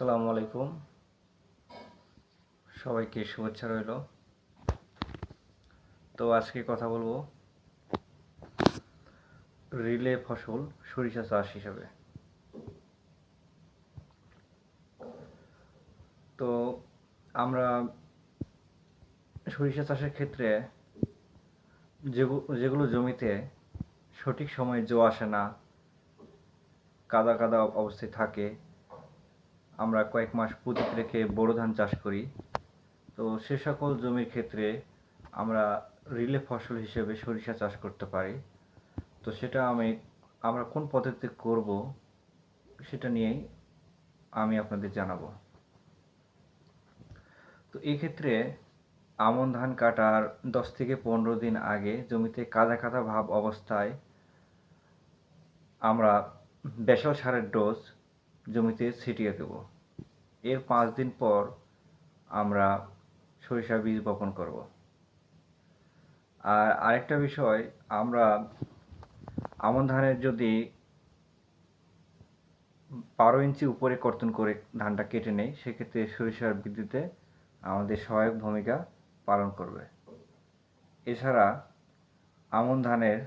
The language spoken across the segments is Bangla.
আসসালামু আলাইকুম। সবাইকে শুভেচ্ছা রইল। তো আজকে কথা বলব রিলে ফসল সরিষা চাষ হিসাবে। তো আমরা সরিষা চাষের ক্ষেত্রে যেগু- যেগুলো জমিতে সঠিক সময়ে জো আসে না, কাদা কাদা অবস্থায় থাকে আমরা কয়েক মাস পুঁতিত রেখে বোরো ধান চাষ করি। তো সে সকল জমির ক্ষেত্রে আমরা রিলে ফসল হিসেবে সরিষা চাষ করতে পারি। তো সেটা আমি, আমরা কোন পদ্ধতিতে করব সেটা নিয়েই আমি আপনাদের জানাব। তো এই ক্ষেত্রে আমন ধান কাটার দশ থেকে পনেরো দিন আগে জমিতে কাদা কাদা ভাব অবস্থায় আমরা বেসাল সারের ডোজ জমিতে ছিটিয়ে দেব। এর পাঁচ দিন পর আমরা সরিষা বীজ বপন করব। আর আরেকটা বিষয়, আমরা আমন ধানের যদি বারো ইঞ্চি উপরে কর্তন করে ধানটা কেটে নেই, সেক্ষেত্রে সরিষার বৃদ্ধিতে আমাদের সহায়ক ভূমিকা পালন করবে। এছাড়া আমন ধানের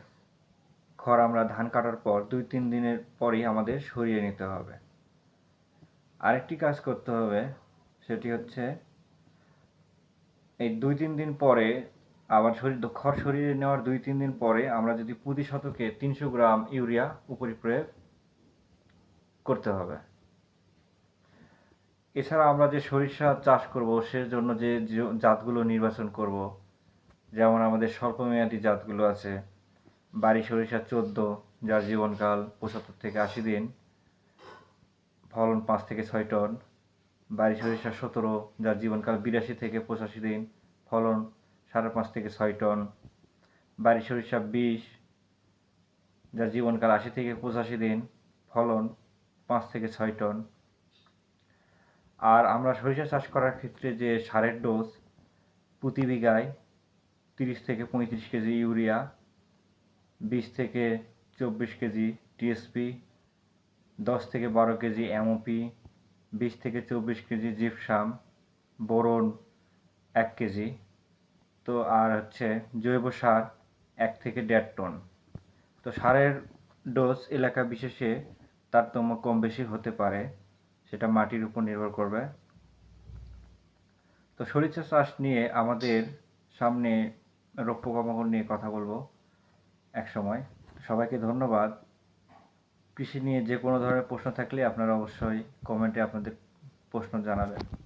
খড় আমরা ধান কাটার পর দুই তিন দিনের পরই আমাদের সরিয়ে নিতে হবে। আরেকটি কাজ করতে হবে, সেটি হচ্ছে এই দুই তিন দিন পরে আবার শরীর, খড় সরিয়ে নেওয়ার দুই তিন দিন পরে আমরা যদি প্রতি শতকে তিনশো গ্রাম ইউরিয়া উপরি প্রয়োগ করতে হবে। এছাড়া আমরা যে সরিষা চাষ করব, সেজন্য যে জাতগুলো নির্বাচন করব, যেমন আমাদের স্বল্পমেয়াদী জাতগুলো আছে, বাড়ি সরিষা চোদ্দ, যার জীবনকাল পঁচাত্তর থেকে আশি দিন। ফলন পাঁচ থেকে ছয় টন বাড়ি সরিষা সতেরো, যার জীবনকাল বিরাশি থেকে পঁচাশি দিন, ফলন সাড়ে পাঁচ থেকে ছয় টন বাড়ি সরিষা বিশ, যার জীবনকাল আশি থেকে পঁচাশি দিন, ফলন পাঁচ থেকে ছয় টন। আর আমরা সরিষা চাষ করার ক্ষেত্রে যে সারের ডোজ, প্রতি বিঘায় তিরিশ থেকে পঁয়ত্রিশ কেজি ইউরিয়া, বিশ থেকে চব্বিশ কেজি টিএসপি দশ থেকে বারো কেজি এমওপি বিশ থেকে চব্বিশ কেজি জিপসাম, বোরন এক কেজি। তো আর হচ্ছে জৈব সার এক থেকে দেড় টন। তো সারের ডোজ এলাকা বিশেষে তারতম্য কম বেশি হতে পারে, সেটা মাটির উপর নির্ভর করবে। তো সরিষা চাষ নিয়ে আমাদের সামনে রোগ পোকামাকড় নিয়ে কথা বলব এক সময়। সবাইকে ধন্যবাদ। কৃষি নিয়ে যে কোনো ধরনের প্রশ্ন থাকলে আপনারা অবশ্যই কমেন্টে আপনাদের প্রশ্ন জানাবেন।